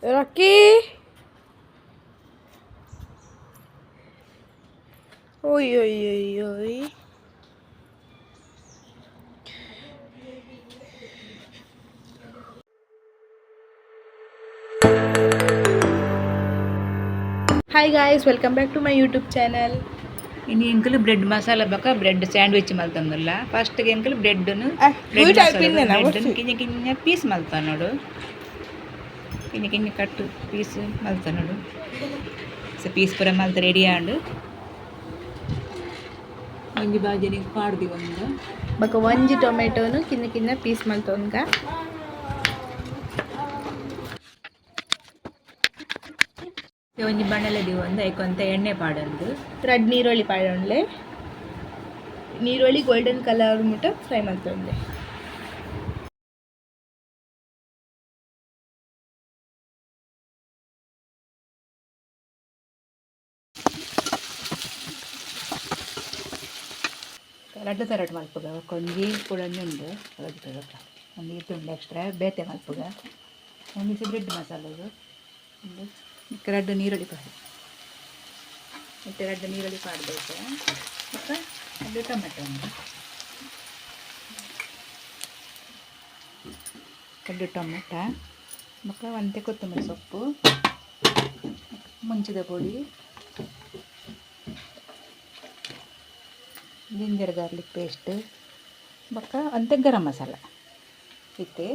Pero aquí... Uy, uy, uy. Hi guys, welcome back to my YouTube channel. ಇನ್ನು ಎಂಕಲು bread masala ಬೊಕ bread sandwich ಮಲ್ತಂದಲ್ಲ ಫಸ್ಟ್ಗೆ ಎಂಕಲು ಬ್ರೆಡ್ಡನ್ನು? ಕಿಂಜ ಕಿಂಜ piece ಮಲ್ತ ನೋಡು ಕಿಂಜ ಕಿಂಜ ಕಟ್ ಪೀಸ್ ಮಲ್ತ ನೋಡು ಸೊ ಪೀಸ್ ಪೂರ ಮಲ್ತ ರೆಡಿ ಆಂಡು ಒಂಜಿ ಬಾಜಿನಿಗೆ ಪಾಡ್ದಿ ಒಂದು ಬಕ ಒಂಜಿ ಟೊಮೆಟೊನು ಕಿನ್ನ ಕಿನ್ನ ಪೀಸ್ ಮಲ್ತೊನ್ಗ ಒಂಜಿ ಬಣ್ಣಲದಿ ಒಂದು ಐಕೊಂತ ಎಣ್ಣೆ ಪಾಡಂದು. ರಡ್ ನೀರುಳ್ಳಿ ಪಾಡೊಂಡ್ಲೆ ನೀರುಳ್ಳಿ ಗೋಲ್ಡನ್ ಕಲರ್ ಮುಟ್ಟ ಫ್ರೈ ಮಲ್ತೊಂಡೆ ರಡ್ಡು ತರಟ್ ಮಲ್ಪುಗ ಕೊಂಜಿ ಉಂಡು ರಡ್ಡು ತರಟ್ ಒಂದು ತುಂಡು ಎಕ್ಸ್ಟ್ರಾ ಬೇತೆ ಮಲ್ಪುಗ ಒಂದಿಸ ಬ್ರೆಡ್ ಮಸಾಲದು. ಒಂದು ಇಕ್ಕ ರಡ್ಡು ನೀರುಳ್ಳಿ ಪಾಡು ಮತ್ತೆ ರಡ್ಡು ನೀರುಳ್ಳಿ ಪಾಡಬೇಕು. ಮತ್ತು ಒಂದು ಟೊಮೆಟೊ ಒಂದು. ಎರಡು ಟೊಮೆಟ, ಮತ್ತು ಒಂದೆ ಕೊತ್ತಂಬರಿ ಸೊಪ್ಪು, ಮುಂಚಿದ ಪುಡಿ, ಜಿಂಜರ್ ಗಾರ್ಲಿಕ್ ಪೇಸ್ಟ್ ಬೊಕ್ಕ ಅಂತೆ ಗರಂ ಮಸಾಲ ಇತ್ತೆ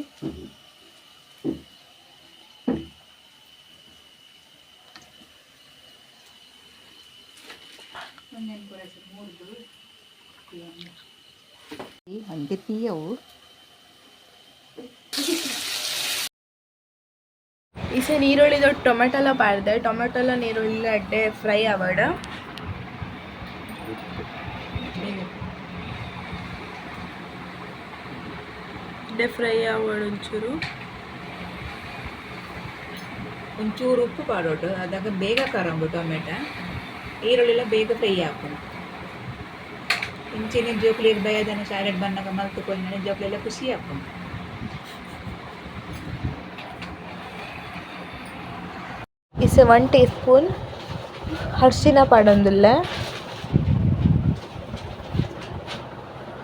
ಒಂದೇ ತೀಯವು ಇಸೆ ನೀರುಳ್ಳಿದ ಟೊಮೆಟೊಲ ಪಾಡ್ದೆ. ಟೊಮೆಟೊಲ ನೀರುಳ್ಳಿ ಅಡ್ಡೆ ಫ್ರೈ ಆವಡ. ಅಡ್ಡೆ ಫ್ರೈ ಆವಡ ಒಂಚೂರು. ಒಂಚೂರು ಉಪ್ಪು ಪಾಡೋಟು. ಅದಾಗ ಬೇಗ ಕರಂಬು ಟೊಮೆಟೊ. ಈರುಳ್ಳಿಲ್ಲ ಬೇಗ ಫ್ರೈ ಹಾಕೋಣ ಇಂಚಿನ ಜೋಕ್ಲಿಗೆ ಬಯದನ್ನು ಸ್ಯಾಲೆಡ್ ಬನ್ನಾಗ ಮಲ್ತುಕೊಂಡು ಜೋಕ್ಲೆಲ್ಲ ಖುಷಿ ಹಾಕೋಣ ಇಸ್ ಒನ್ ಟೀ ಸ್ಪೂನ್ ಅರ್ಶಿನ ಪಾಡೊಂದುಲ್ಲ.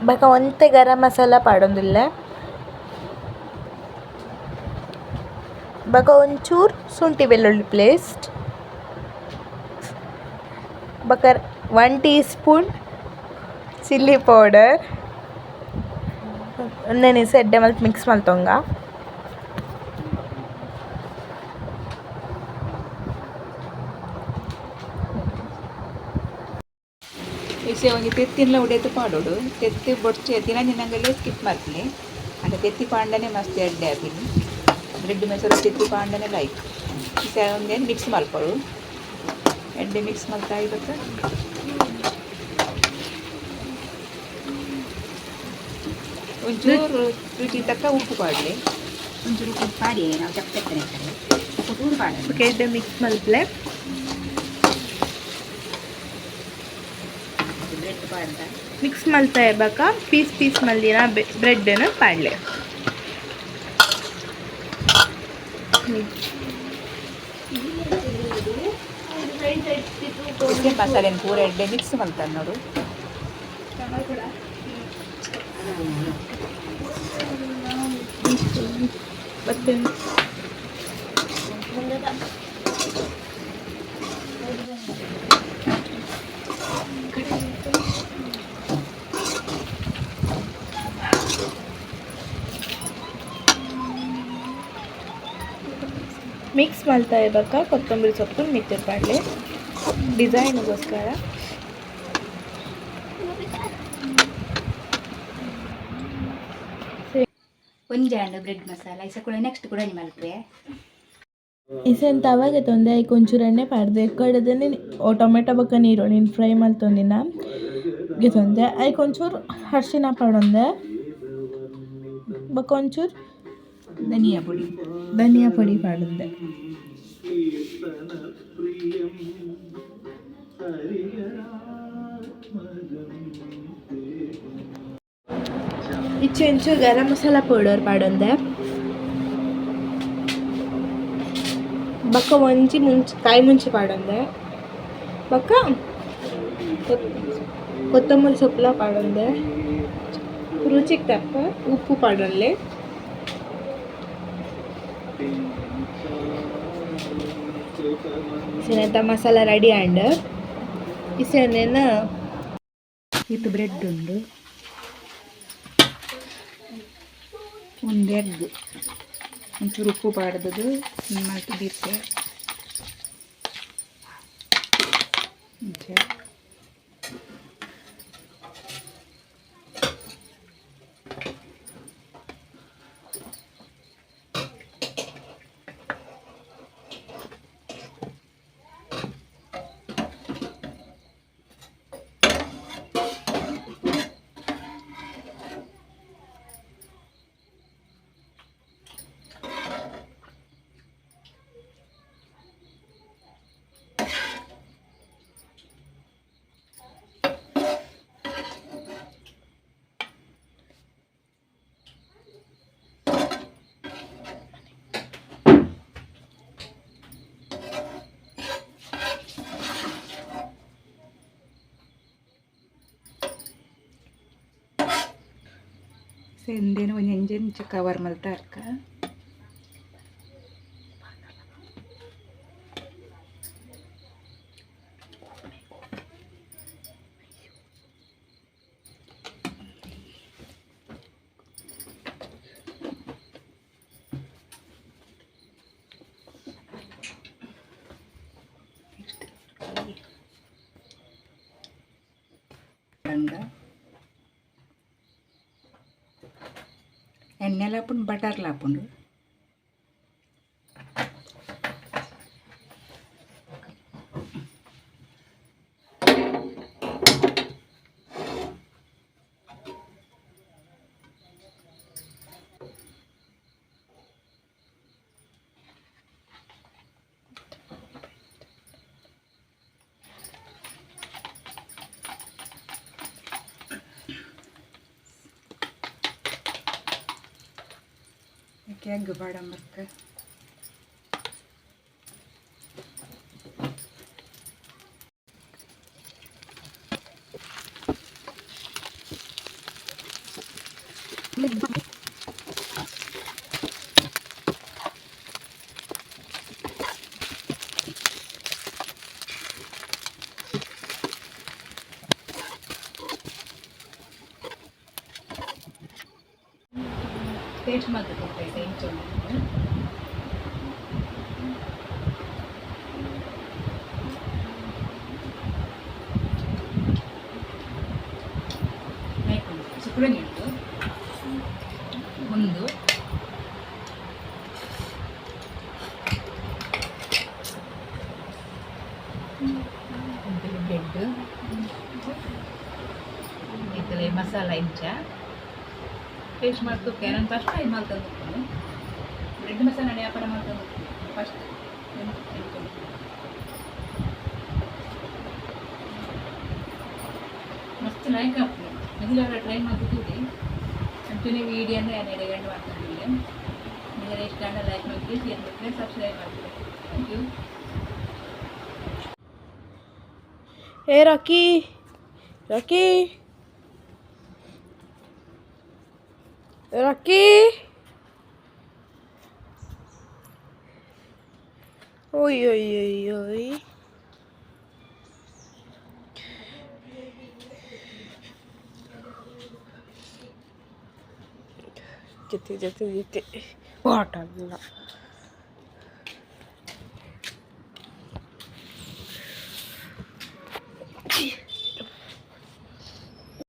ಬಕ ಒಂತೆ ಗರಂ ಮಸಾಲ ಪಾಡೊಂದುಲ್ಲ. ಬಕ ಒಂಚೂರು ಶುಂಠಿ ಬೆಳ್ಳುಳ್ಳಿ ಪೇಸ್ಟ್ ಬಕ one teaspoon chilli powder ನೆನೆಸಿ ಎಡ್ಡೆ ಮಲ್ತ್ ಮಿಕ್ಸ್ ಮಲ್ತೊಂಗ ಇಸೆ ಒಂಜಿ ತೆತ್ತಿನ್ಲ ಉಡೆತು ಪಾಡೋಡು ತೆತ್ತಿ ಬೊಡ್ಚೆ ತಿನಂಜಿನಂಗಲ್ಲೇ ಸ್ಕಿಪ್ ಮಾಡ್ತೀನಿ. ಅಂದರೆ ತೆತ್ತಿ ಪಾಂಡನೆ ಮಸ್ತ್ ಎಡ್ಡೆ ಹಾಕಿನಿ ಬ್ರೆಡ್ ಮೈಸೂರು ತೆತ್ತಿ ಪಾಂಡನೆ ಲೈಕ್ ಒಂದೇನು ಮಿಕ್ಸ್ ಮಾಡ್ಕೊಳ್ಳು ಎಡ್ಡೆ ಮಿಕ್ಸ್ ಮಾಡ್ತಾ ಇವತ್ತು ಒಂಚೂರು ರುಚಿ ತಕ್ಕ ಉಪ್ಪು ಪಾಡಲಿ ಒಂಚೂರು ಉಪ್ಪು ಪಾಡಿ ನಾವು ಚಪ್ಪೆತ್ತನೆ ಉಪ್ಪು ಓಕೆ ಎಡ್ಡೆ ಮಿಕ್ಸ್ ಮಲ್ಪ್ಲೆ ಮಿಕ್ಸ್ ಮಲ್ತಾ ಇರ್ಬೇಕ. ಪೀಸ್ ಪೀಸ್ ಮಲ್ದಿನ ಬ್ರೆಡ್ನ ಪಾಡ್ಲೆ ಇದಕ್ಕೆ ಮಸಾಲೆ ಪೂರ ಎಡ್ಡೆ ಮಿಕ್ಸ್ ಮಾಡ್ತಾರೆ ನೋಡು. ಮತ್ತೆ ಮಿಕ್ಸ್ ಮಾಡ್ತಾ ಇರ್ಬೇಕಾ ಕೊತ್ತಂಬರಿ ಸೊಪ್ಪು ಮಿಕ್ಸರ್ ಪಾಡ್ಲೆ. ಡಿಸೈನ್ಗೋಸ್ಕರ ಒಂಜಾಂಡು ಬ್ರೆಡ್ ಮಸಾಲ ಇಸ ಕೂಡ ನೆಕ್ಸ್ಟ್ ಕೂಡ ಮಲ್ಪೆ ಇಸೆನ್ ತವಾಗೆ ತೊಂದೆ ಐಕ್ ಒಂಚೂರು ಎಣ್ಣೆ ಪಾಡ್ದೆ ಕಡದನೆ ಓ ಟೊಮೆಟೊ ಬಕ್ಕ ನೀನು ಫ್ರೈ ಮಲ್ತೊಂದಿನ ಗೆ ತೊಂದೆ ಐಕ್ ಒಂಚೂರು ಅರ್ಶಿನ ಪಾಡೊಂದೆ ಬಕ್ಕ ಒಂಚೂರು ಧನಿಯಾ ಪುಡಿ. ಧನಿಯಾ ಪುಡಿ ಪಾಡೊಂದೆ. ಈ ಚೂರು ಗರಂ ಮಸಾಲ ಪೌಡರ್ ಪಾಡೊಂದೆ ಬಕ್ಕ ಒಂಜಿ ಮುಂಚೆ ಕಾಯಿ ಮುಂಚೆ ಪಾಡೊಂದೆ ಬಕ್ಕ ಕೊತ್- ಕೊತ್ತಂಬರಿ ಸೊಪ್ಪುಲ ಪಾಡೊಂದೆ ರುಚಿಗೆ ತಕ್ಕ ಉಪ್ಪು ಪಾಡೊಲ್ಲೆ ಸಿನೆತ್ತ ಮಸಾಲ ರೆಡಿ ಆಂಡ್ ಇಸೇನೇನ ಇದು ಬ್ರೆಡ್ ಉಂಡು ಒಂದು ಎಗ್ ಒಂಚೂರು ಉಪ್ಪು ಬಾಡ್ದದು ಮತ್ತು செந்தேன்னு கொஞ்சம் இன்ச்சு இன்ச்சு கவர் மாதிரி தான் இருக்கேன். एಣ್ಣेला आपण बटार लापून ಎಗ್ ಬಾಡಂಬರ್ಕ ಟೇಸ್ಟ್ ಮಾಡಿ ಕೊಟ್ಟೈತೆ ಇಂಚು ಶುಕ್ರ ನೀಡು ಒಂದು ಬ್ರೆಡ್ ಇತ್ತಲೆ ಮಸಾಲ ಇಂಚ ಟೇಸ್ಟ್ ಮಾಡ್ತೋಕೆ ನಾನು ಫಸ್ಟ್ ಟೈಮ್ ಮಾಡ್ತಂದು ಬ್ರೆಡ್ ಮಸಾಲ ವ್ಯಾಪಾರ ಮಾಡ್ತಂದು ಫಸ್ಟ್ ಮಸ್ತ್ ಲೈಕ್ ಆಗ್ತದೆ ಮೊದಲೆಲ್ಲ ಟ್ರೈ ಮಾಡ್ತಿದ್ದೆ ಕಂಟಿನ್ಯೂ ವೀಡಿಯೋನೇ ಹನ್ನೆರಡು ಗಂಟೆ ಮಾಡ್ತಿದ್ದೆ ನಿಮಗೆ ಇಷ್ಟ ಅಂದ್ರೆ ಲೈಕ್ ಮಾಡಿ ಶೇರ್ ಏನು ಸಬ್ಸ್ಕ್ರೈಬ್ ಮಾಡ್ತೀವಿ ಥ್ಯಾಂಕ್ ಯು ಏ, ರಾಕಿ. ರಾಕಿ. রাকি ওই ওই ওই ওই যেতে যেতে যেতে হঠাৎ না